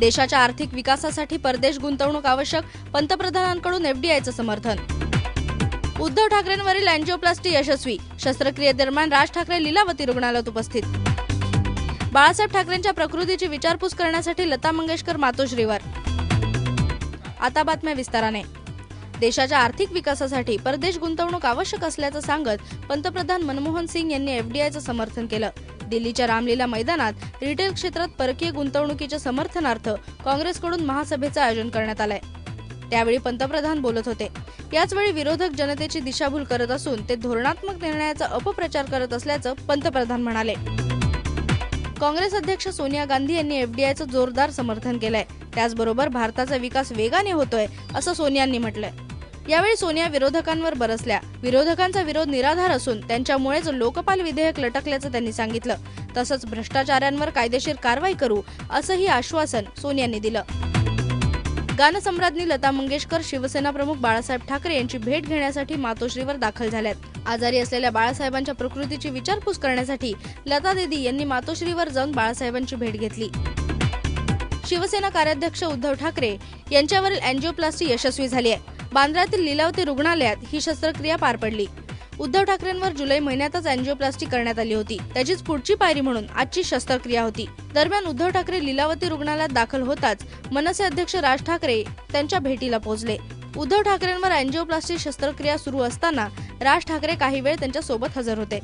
देशाच्या आर्थिक विकासासाठी परदेश गुंतवणूक आवश्यक पंतप्रधानांकडून एफडीआयचं समर्थन. उद्धव ठाकरेंवरील अँजिओप्लास्टी यशस्वी शस्त्रक्रियेदरम्यान राज ठाकरे लीलावती रुग्णालयात उपस्थित. बाळासाहेब ठाकरेंच्या प्रकृतीची विचारपूस करण्यासाठी लता मंगेशकर मातोश्रीवर. आता बातम्या विस्ताराने. देशाच्या आर्थिक विकासासाठी परदेश गुंतवणूक आवश्यक असल्याचं सांगत पंतप्रधान मनमोहन सिंग यांनी एफडीआयचं समर्थन केलं. दिल्लीच्या रामलीला मैदानात रिटेल क्षेत्रात परकीय गुंतवणुकीच्या समर्थनार्थ काँग्रेसकडून महासभेचं आयोजन करण्यात आलंय. त्यावेळी पंतप्रधान बोलत होते. याचवेळी विरोधक जनतेची दिशाभूल करत असून ते धोरणात्मक निर्णयाचा अपप्रचार करत असल्याचं पंतप्रधान म्हणाले. काँग्रेस अध्यक्ष सोनिया गांधी यांनी एफडीआयचं जोरदार समर्थन केलंय. त्याचबरोबर भारताचा विकास वेगाने होतोय असं सोनियांनी म्हटलंय. यावेळी सोनिया विरोधकांवर बरसल्या. विरोधकांचा विरोध निराधार असून त्यांच्यामुळेच लोकपाल विधेयक लटकल्याचं त्यांनी सांगितलं. तसंच भ्रष्टाचाऱ्यांवर कायदेशीर कारवाई करू असंही आश्वासन सोनियांनी दिलं. गानसम्राज्ञी लता मंगेशकर शिवसेना प्रमुख बाळासाहेब ठाकरे यांची भेट घेण्यासाठी मातोश्रीवर दाखल झाल्यात. आजारी असलेल्या बाळासाहेबांच्या प्रकृतीची विचारपूस करण्यासाठी लता दिदी यांनी मातोश्रीवर जाऊन बाळासाहेबांची भेट घेतली. शिवसेना कार्याध्यक्ष उद्धव ठाकरे यांच्यावरील अँजिओप्लास्टी यशस्वी झाली आहे बांद्र्यातील लिलावती रुग्णालयात ही शस्त्रक्रिया पार पडली. उद्धव ठाकरेंवर जुलै महिन्यातच अँजिओप्लास्टी करण्यात आली होती. त्याचीच पुढची पायरी म्हणून आजची शस्त्रक्रिया होती. दरम्यान उद्धव ठाकरे लिलावती रुग्णालयात दाखल होताच मनसे अध्यक्ष राज ठाकरे त्यांच्या भेटीला पोहोचले. उद्धव ठाकरेंवर अँजिओप्लास्टी शस्त्रक्रिया सुरू असताना राज ठाकरे काही वेळ त्यांच्यासोबत हजर होते.